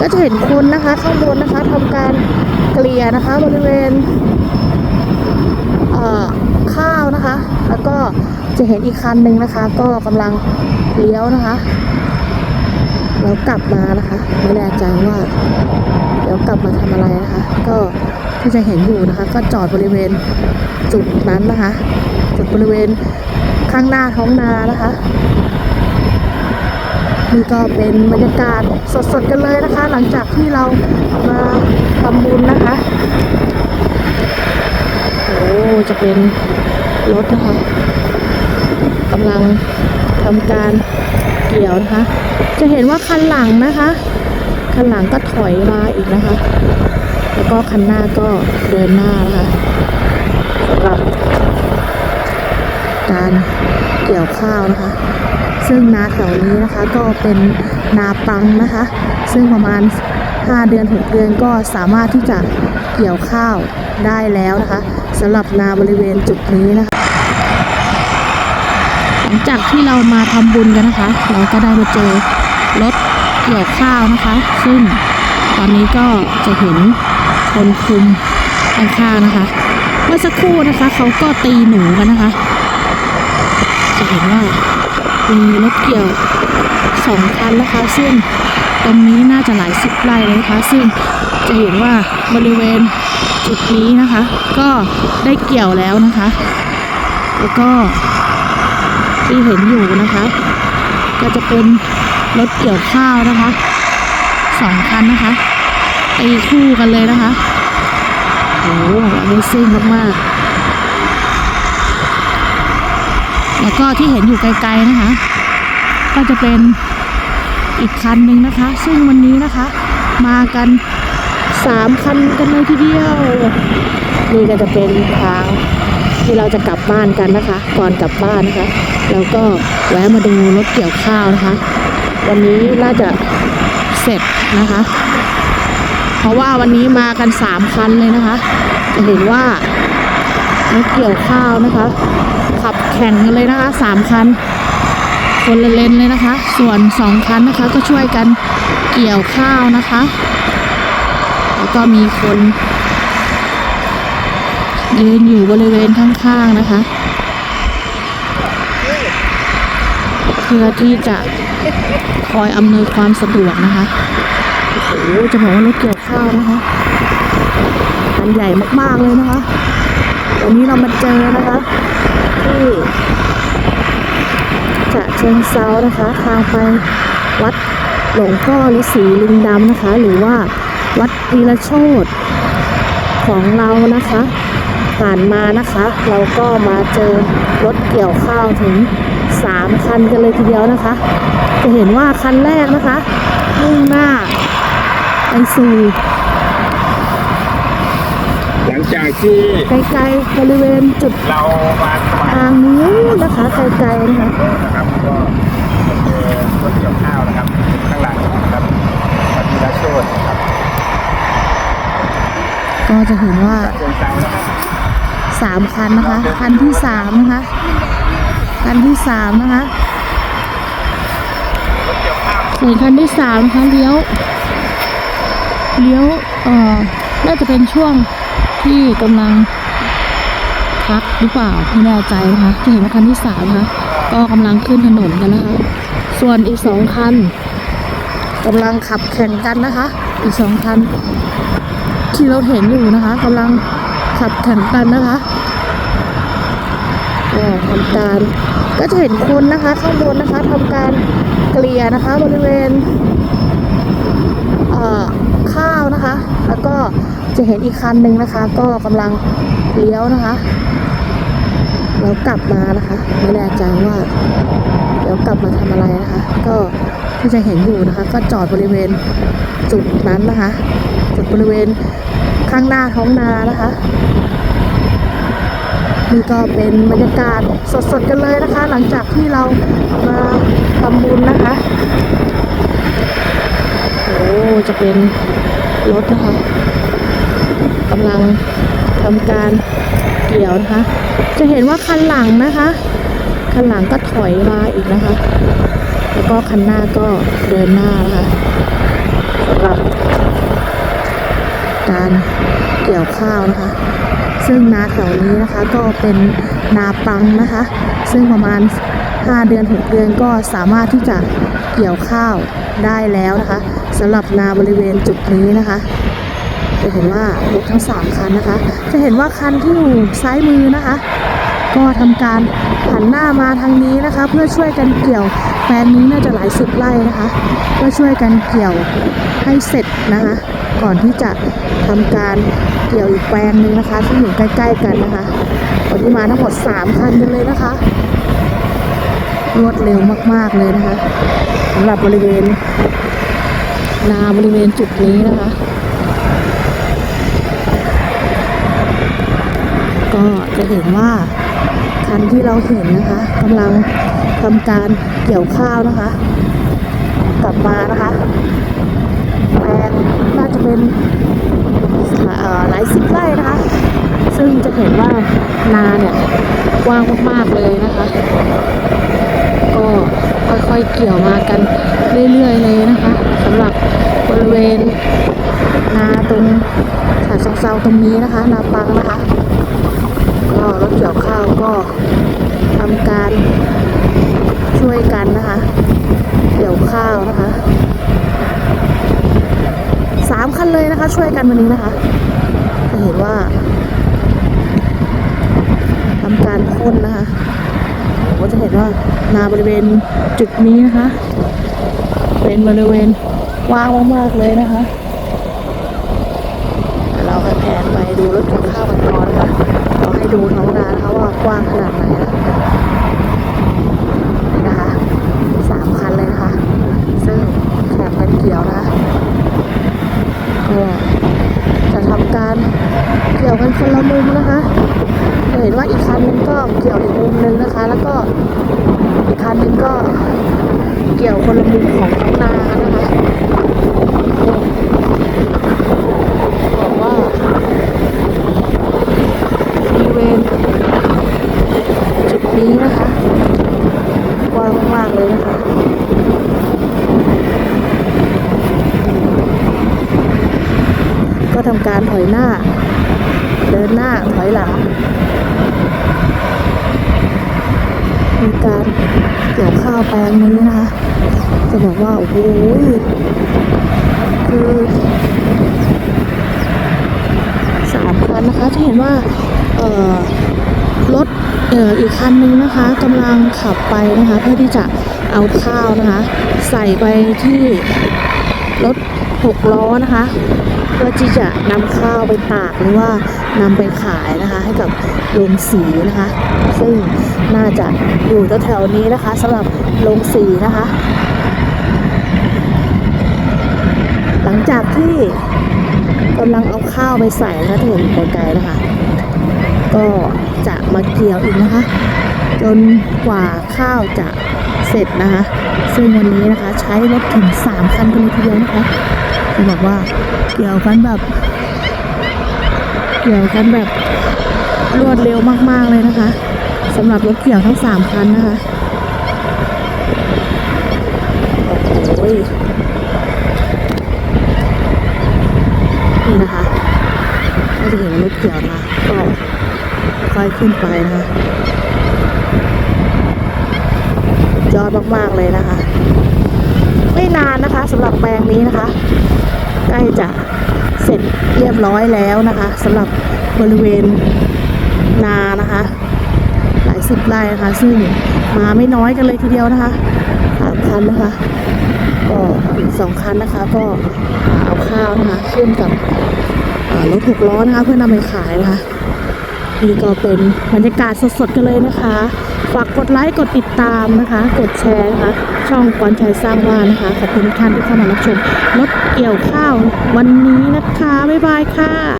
ก็จะเห็นคนนะคะข้างบนนะคะทำการเกลี่ยนะคะ บริเวณเข้าวนะคะ แล้วก็จะเห็นอีกคันหนึ่งนะคะ ก็กำลังเลี้ยวนะคะแล้วกลับมานะคะ ไม่แน่ใจว่า เดี๋ยวกลับมาทำอะไรนะคะ ก็ที่จะเห็นอยู่นะคะ ก็จอดบริเวณจุดนั้นนะคะ จุดบริเวณข้างหน้าท้องนานะคะ นี่ก็เป็นบรรยากาศสดๆกันเลยนะคะ หลังจากที่เรามาทำบุญนะคะโอ้จะเป็นรถนะคะกำลังทำการเกี่ยวนะคะ จะเห็นว่าคันหลังนะคะ คันหลังก็ถอยมาอีกนะคะ แล้วก็คันหน้าก็เดินหน้านะคะสำหรับ การเกี่ยวข้าวนะคะ ซึ่งนาแถวนี้นะคะก็เป็นนาปังนะคะ ซึ่งประมาณ 5 เดือน6เดือนก็สามารถที่จะเกี่ยวข้าวได้แล้วนะคะสำหรับนาบริเวณจุดนี้นะคะหลังจากที่เรามาทำบุญกันนะคะ เราก็ได้มาเจอรถเกี่ยวข้าวนะคะ ซึ่งตอนนี้ก็จะเห็นคนคุมข้างๆนะคะ เมื่อสักครู่นะคะเขาก็ตีหนูกันนะคะ จะเห็นว่ามีรถเกี่ยวสองคันนะคะ ซึ่งตรงนี้น่าจะหลายสิบไร่เลยนะคะ ซึ่งจะเห็นว่าบริเวณจุดนี้นะคะ ก็ได้เกี่ยวแล้วนะคะ แล้วก็ที่เห็นอยู่นะคะ ก็จะเป็นรถเกี่ยวข้าวนะคะสองคันนะคะตีคู่กันเลยนะคะโอ้โหอันนี้ซิ่งมากๆ แล้วก็ที่เห็นอยู่ไกลๆนะคะ ก็จะเป็นอีกคันหนึ่งนะคะ ซึ่งวันนี้นะคะ มากันสามคันกันเลยทีเดียวนี่ก็จะเป็นทางที่เราจะกลับบ้านกันนะคะ ก่อนกลับบ้านนะคะ แล้วก็แวะมาดูรถเกี่ยวข้าวนะคะ วันนี้น่าจะเสร็จนะคะ เพราะว่าวันนี้มากันสามคันเลยนะคะ จะเห็นว่ารถเกี่ยวข้าวนะคะ แข่งกันเลยนะคะสามคัน คนละเลนเลยนะคะ ส่วนสองคันนะคะก็ช่วยกันเกี่ยวข้าวนะคะ แล้วก็มีคนยืนอยู่บริเวณข้างๆนะคะ เพื่อที่จะคอยอำนวยความสะดวกนะคะโอ้โหจะบอกว่ารถเกี่ยวข้าวนะคะอันใหญ่มากๆเลยนะคะวันนี้เรามาเจอนะคะ ที่จะเชิงเซานะคะ ทางไปวัดหลวงพ่อฤาษีลิงดำนะคะ หรือว่าวัดพีระโชตของเรานะคะ ผ่านมานะคะ เราก็มาเจอรถเกี่ยวข้าวถึงสามคันกันเลยทีเดียวนะคะ จะเห็นว่าคันแรกนะคะมุ่งหน้าไปสู่หลังจากที่ไกลๆบริเวณจุดเรามาถวาย ทางนู้นนะคะไกลๆนะคะนะครับก็เจอรถเกี่ยวข้าวนะครับข้างหลังนะครับปฏิราโชดนะครับก็จะเห็นว่าเชิญเซานะครับสามคันนะคะ คันที่สามนะคะคันที่สามนะคะรถเกี่ยวข้าวส่วนคันที่สามนะคะเลี้ยวเลี้ยวเอ่อน่าจะเป็นช่วงที่กำลัง พักหรือเปล่าไม่แน่ใจนะคะจะเห็นว่าคันที่สามนะคะก็กำลังขึ้นถนนกันนะคะ ส่วนอีกสองคันกำลังขับแข่งกันนะคะ อีกสองคัน ที่เราเห็นอยู่นะคะกำลังขับแข่งกันนะคะก็ทำการก็จะเห็นคนนะคะ ข้างบนนะคะทำการเกลี่ยนะคะ บริเวณข้าวนะคะ แล้วก็จะเห็นอีกคันหนึ่งนะคะ ก็กำลังเลี้ยวนะคะ แล้วกลับมานะคะ ไม่แน่ใจว่า เดี๋ยวกลับมาทำอะไรนะคะ ก็ที่จะเห็นอยู่นะคะ ก็จอดบริเวณจุดนั้นนะคะ จุดบริเวณข้างหน้าท้องนานะคะนี่ก็เป็นบรรยากาศสดๆกันเลยนะคะ หลังจากที่เรามาทำบุญนะคะโอ้จะเป็นรถนะคะกำลังทำการ เกี่ยวนะคะ จะเห็นว่าคันหลังนะคะ คันหลังก็ถอยมาอีกนะคะ แล้วก็คันหน้าก็เดินหน้านะคะสำหรับการเกี่ยวข้าวนะคะ ซึ่งนาแถวนี้นะคะก็เป็นนาปังนะคะ ซึ่งประมาณ 5 เดือน6เดือนก็สามารถที่จะเกี่ยวข้าวได้แล้วนะคะสำหรับนาบริเวณจุดนี้นะคะ เห็นว่ารถทั้ง 3 คันนะคะ จะเห็นว่าคันที่อยู่ซ้ายมือนะคะ ก็ทำการหันหน้ามาทางนี้นะคะ เพื่อช่วยกันเกี่ยวแปลงนี้น่าจะหลายสิบไร่นะคะเพื่อช่วยกันเกี่ยวให้เสร็จนะคะ ก่อนที่จะทำการเกี่ยวอีกแปลงหนึ่งนะคะที่อยู่ใกล้ ๆ กันนะคะวันนี้มาทั้งหมด 3 คันกันเลยนะคะ รวดเร็วมาก ๆ เลยนะคะสำหรับบริเวณนาบริเวณจุดนี้นะคะ ก็จะเห็นว่าคันที่เราเห็นนะคะกำลังทำการเกี่ยวข้าวนะคะ กลับมานะคะแปลงน่าจะเป็นหลายสิบไร่นะคะ ซึ่งจะเห็นว่านาเนี่ยกว้างมากๆเลยนะคะ ก็ค่อยๆเกี่ยวมากันเรื่อยๆเลยนะคะสำหรับบริเวณาเซาๆตรงนี้นะคะนาปังนะคะก็รถเกี่ยวข้าวก็ทำการช่วยกันนะคะ เกี่ยวข้าวนะคะสามคันเลยนะคะ ช่วยกันวันนี้นะคะจะเห็นว่าทำการพ่นนะคะก็จะเห็นว่านาบริเวณจุดนี้นะคะ เป็นบริเวณว้างมากๆเลยนะคะเดี๋ยวเราไปแผนไปดูรถเกี่ยวข้าวกันก่อนนะคะเราให้ ดูท้องนานะคะว่ากว้างขนาดไหนนะคะสามคันเลยนะคะ ซึ่งแข่งกันเกี่ยวนะคะก็จะทำการเกี่ยวกันคนละมุมนะคะจะเห็นว่าอีกคันนึงก็เกี่ยวอีกมุมหนึงนะคะ แล้วก็อีกคันนึงก็เกี่ยวคนละมุมของท้องนานะคะบอกว่า บริเวณจุดนี้นะคะกว้างมากๆเลยนะคะ ก็ทำการถอยหน้า เดินหน้าถอยหลัง มีการเกี่ยวข้าวแปลงนี้นะคะจะบอกว่า โอ้โหคือสามคันนะคะ จะเห็นว่า เอ่อรถเอ่ออีกคันนึงนะคะกำลังขับไปนะคะ เพื่อที่จะเอาข้าวนะคะ ใส่ไปที่รถหกล้อนะคะ พื่อที่จะนำข้าวไปตากหรือว่านำไปขายนะคะ ให้กับโรงสีนะคะ ซึ่งน่าจะอยู่แถวๆนี้นะคะสำหรับโรงสีนะคะ หลังจากที่กำลังเอาข้าวไปใส่นะคะที่เห็นไกลๆนะคะ ก็จะมาเกี่ยวอีกนะคะ จนกว่าข้าวจะเสร็จนะคะ ซึ่งวันนี้นะคะใช้รถถึง 3 คันกันเลยทีเดียวนะคะ จะบอกว่าเกี่ยวกันแบบ เกี่ยวกันแบบรวดเร็วมาก ๆ เลยนะคะสำหรับรถเกี่ยวทั้ง3คันนะคะโอ้โหนี่นะคะก็จะเห็นรถเกี่ยวนะก็ค่อยขึ้นไปนะคะยอดมาก ๆ เลยนะคะ ไม่นานนะคะสำหรับแปลงนี้นะคะ ใกล้จะเสร็จเรียบร้อยแล้วนะคะสำหรับบริเวณนานะคะ หลายสิบไร่นะคะ ซึ่งมาไม่น้อยกันเลยทีเดียวนะคะสามคันนะคะก็สองคันนะคะ ก็เอาข้าวนะคะขึ้นกับรถหกล้อนะคะ เพื่อนำไปขายนะคะ นี่ก็เป็นบรรยากาศสดๆกันเลยนะคะ ฝากกดไลค์กดติดตามนะคะ กดแชร์นะคะ ช่องกวนชัยสร้างว่านะคะขอบคุณท่านที่เข้ามารับชมรถเกี่ยวข้าววันนี้นะคะ บ๊ายบายค่ะ